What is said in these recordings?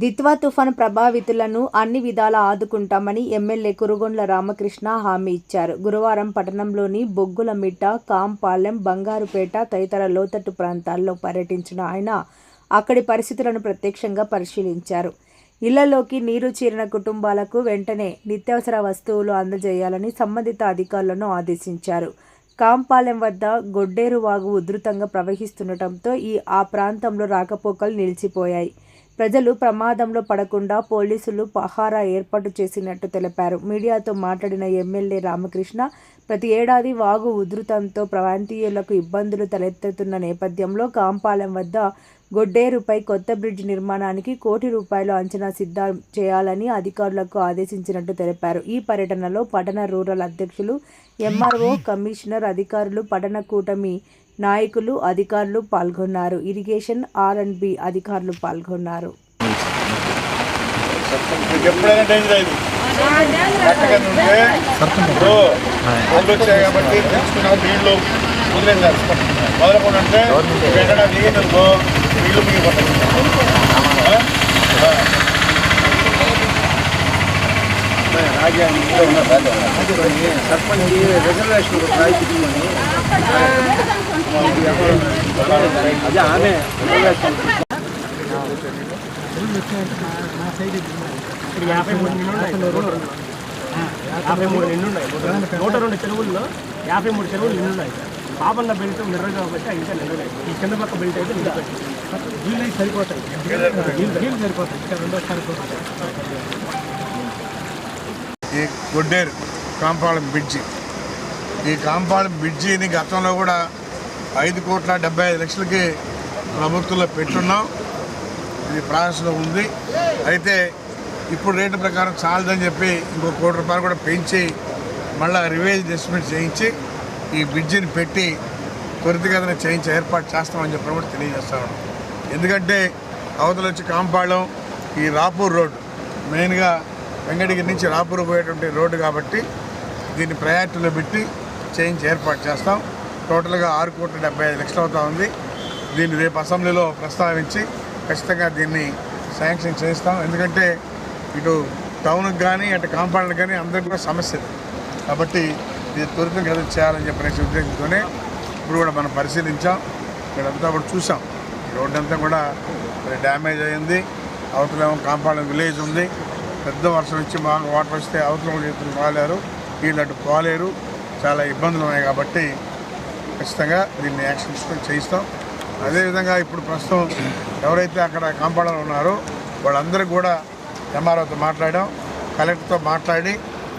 దిత్వా తుఫాను ప్రభావితులను అన్ని విధాలా ఆదుకుంటామని ఎమ్మెల్యే కురుగొండ్ల రామకృష్ణ హామీ ఇచ్చారు. గురువారం పట్టణంలోని బొగ్గులమిట్ట కాంపాలెం బంగారుపేట తదితర లోతట్టు ప్రాంతాల్లో పర్యటించిన ఆయన అక్కడి పరిస్థితులను ప్రత్యక్షంగా పరిశీలించారు. ఇళ్ళలోకి నీరు చేరిన కుటుంబాలకు వెంటనే నిత్యావసర వస్తువులు అందజేయాలని సంబంధిత అధికారులను ఆదేశించారు. కాంపాలెం వద్ద గొడ్డేరు వాగు ఉధృతంగా ప్రవహిస్తుండటంతో ఈ ఆ ప్రాంతంలో రాకపోకలు నిలిచిపోయాయి. ప్రజలు ప్రమాదంలో పడకుండా పోలీసులు పహారా ఏర్పాటు చేసినట్టు తెలిపారు. మీడియాతో మాట్లాడిన ఎమ్మెల్యే రామకృష్ణ ప్రతి ఏడాది వాగు ఉధృతంతో ప్రాంతీయులకు ఇబ్బందులు తలెత్తుతున్న నేపథ్యంలో కాంపాలెం వద్ద గొడ్డేరుపై కొత్త బ్రిడ్జ్ నిర్మాణానికి కోటి రూపాయలు అంచనా సిద్ధం చేయాలని అధికారులకు ఆదేశించినట్టు తెలిపారు. ఈ పర్యటనలో పట్టణ రూరల్ అధ్యక్షులు ఎంఆర్ఓ కమిషనర్ అధికారులు పట్టణ కూటమి నాయకులు అధికారులు పాల్గొన్నారు. ఇరిగేషన్ ఆర్ అండ్ బి అధికారులు పాల్గొన్నారు. డేంజర్ అయింది చక్కగా ఉంటే ఇప్పుడు ఒళ్ళు వచ్చాయి కాబట్టి తెలుసుకున్నా నీళ్ళు వదిలేసారు వదలకుండా అంటే ఎక్కడ నీళ్ళు నీళ్ళు మిగిలిపోతాయి సర్పంచ్ రిజర్వేషన్ రాయితీమని అదే ఆమె రిజర్వేషన్ యాభై మూడు నిండు యాభై మూడు నిండు నూట రెండు చెరువుల్లో యాభై మూడు చెరువులు నిన్నున్నాయి ఉన్నాయి పాపన్న బెల్ట్ నిర్ర కాబట్టి ఇంకా నిండున్నాయి. ఈ కింద పక్క బెల్ట్ అయితే నిండు నీళ్ళు సరిపోతాయి నీళ్ళు సరిపోతాయి ఇంకా రెండోసారి ఈ గుడ్డేరు కాంపాళం బ్రిడ్జి. ఈ కాంపాళం బ్రిడ్జిని గతంలో కూడా ఐదు కోట్ల డెబ్బై ఐదు లక్షలకి ప్రభుత్వంలో పెట్టున్నాం. ఇది ప్రాసెస్లో ఉంది. అయితే ఇప్పుడు రేటు ప్రకారం చాలదని చెప్పి ఇంకో కోటి రూపాయలు కూడా పెంచి మళ్ళీ రివైజ్ ఎస్టిమేట్ చేయించి ఈ బ్రిడ్జిని పెట్టి త్వరితగతిన చేయించి ఏర్పాటు చేస్తామని చెప్పి కూడా తెలియజేస్తాను ఎందుకంటే అవతల వచ్చి కాంపాళం ఈ రాపూర్ రోడ్డు మెయిన్గా వెంకటగిరి నుంచి రాపూర్ పోయేటువంటి రోడ్డు కాబట్టి దీన్ని ప్రయారిటీలో పెట్టి చేయించి ఏర్పాటు చేస్తాం. టోటల్గా ఆరు కోట్ల డెబ్బై ఐదు లక్షలు అవుతా ఉంది. దీన్ని రేపు అసెంబ్లీలో ప్రస్తావించి ఖచ్చితంగా దీన్ని శాంక్షన్ చేస్తాం. ఎందుకంటే ఇటు టౌన్కి కానీ అటు కాంపౌండ్కి కానీ అందరికీ కూడా సమస్య. కాబట్టి ఇది త్వరితంగా ఏదో చేయాలని చెప్పిన ఉద్దేశంతోనే ఇప్పుడు కూడా మనం పరిశీలించాం. ఇక్కడంతా కూడా చూసాం. రోడ్డంతా రోడ్డు అంతా కూడా డ్యామేజ్ అయింది అవతలేమో కాంపౌండ్ విలేజ్ ఉంది. పెద్ద వర్షం వచ్చి బాగా వాటర్ వస్తే అవసరం చేతులు పోలేరు. వీళ్ళు అటు పోలేరు. చాలా ఇబ్బందులు ఉన్నాయి కాబట్టి ఖచ్చితంగా దీన్ని యాక్షన్ తీసుకొని చేయిస్తాం. అదేవిధంగా ఇప్పుడు ప్రస్తుతం ఎవరైతే అక్కడ కాంపౌండర్లు ఉన్నారో వాళ్ళందరూ కూడా ఎంఆర్ఓతో మాట్లాడాం. కలెక్టర్తో మాట్లాడి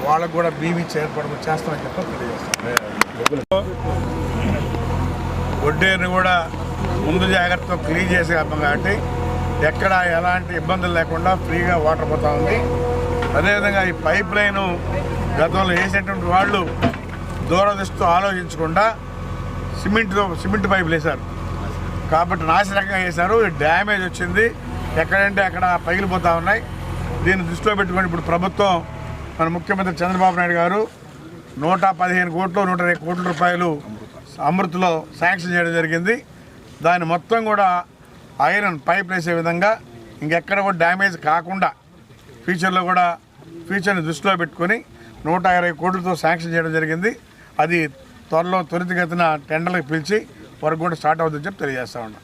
వాళ్ళకు కూడా బీవీ ఏర్పాటు చేస్తామని చెప్పి తెలియజేస్తాం. ఒడ్డేరుని కూడా ముందు జాగ్రత్తతో క్లీన్ చేసి కాబట్టి ఎక్కడ ఎలాంటి ఇబ్బందులు లేకుండా ఫ్రీగా వాటర్ పోతూ ఉంది. అదేవిధంగా ఈ పైప్ లైన్ గతంలో వేసేటువంటి వాళ్ళు దూరదృష్టితో ఆలోచించకుండా సిమెంట్తో సిమెంట్ పైపులు వేశారు. కాబట్టి నాశనకంగా వేశారు. డ్యామేజ్ వచ్చింది. ఎక్కడంటే అక్కడ పగిలిపోతూ ఉన్నాయి. దీన్ని దృష్టిలో పెట్టుకొని ఇప్పుడు ప్రభుత్వం మన ముఖ్యమంత్రి చంద్రబాబు నాయుడు గారు నూట పదిహేను కోట్లు నూట ఇరవై కోట్ల రూపాయలు అమృత్లో శాంక్షన్ చేయడం జరిగింది. దాన్ని మొత్తం కూడా ఐరన్ పైప్ వేసే విధంగా ఇంకెక్కడ కూడా డ్యామేజ్ కాకుండా ఫ్యూచర్లో కూడా ఫ్యూచర్ని దృష్టిలో పెట్టుకొని నూట ఇరవై కోట్లతో శాంక్షన్ చేయడం జరిగింది. అది త్వరలో త్వరితగతిన టెండర్లకు పిలిచి వరకు కూడా స్టార్ట్ అవుతుందని చెప్పి తెలియజేస్తా ఉన్నాం.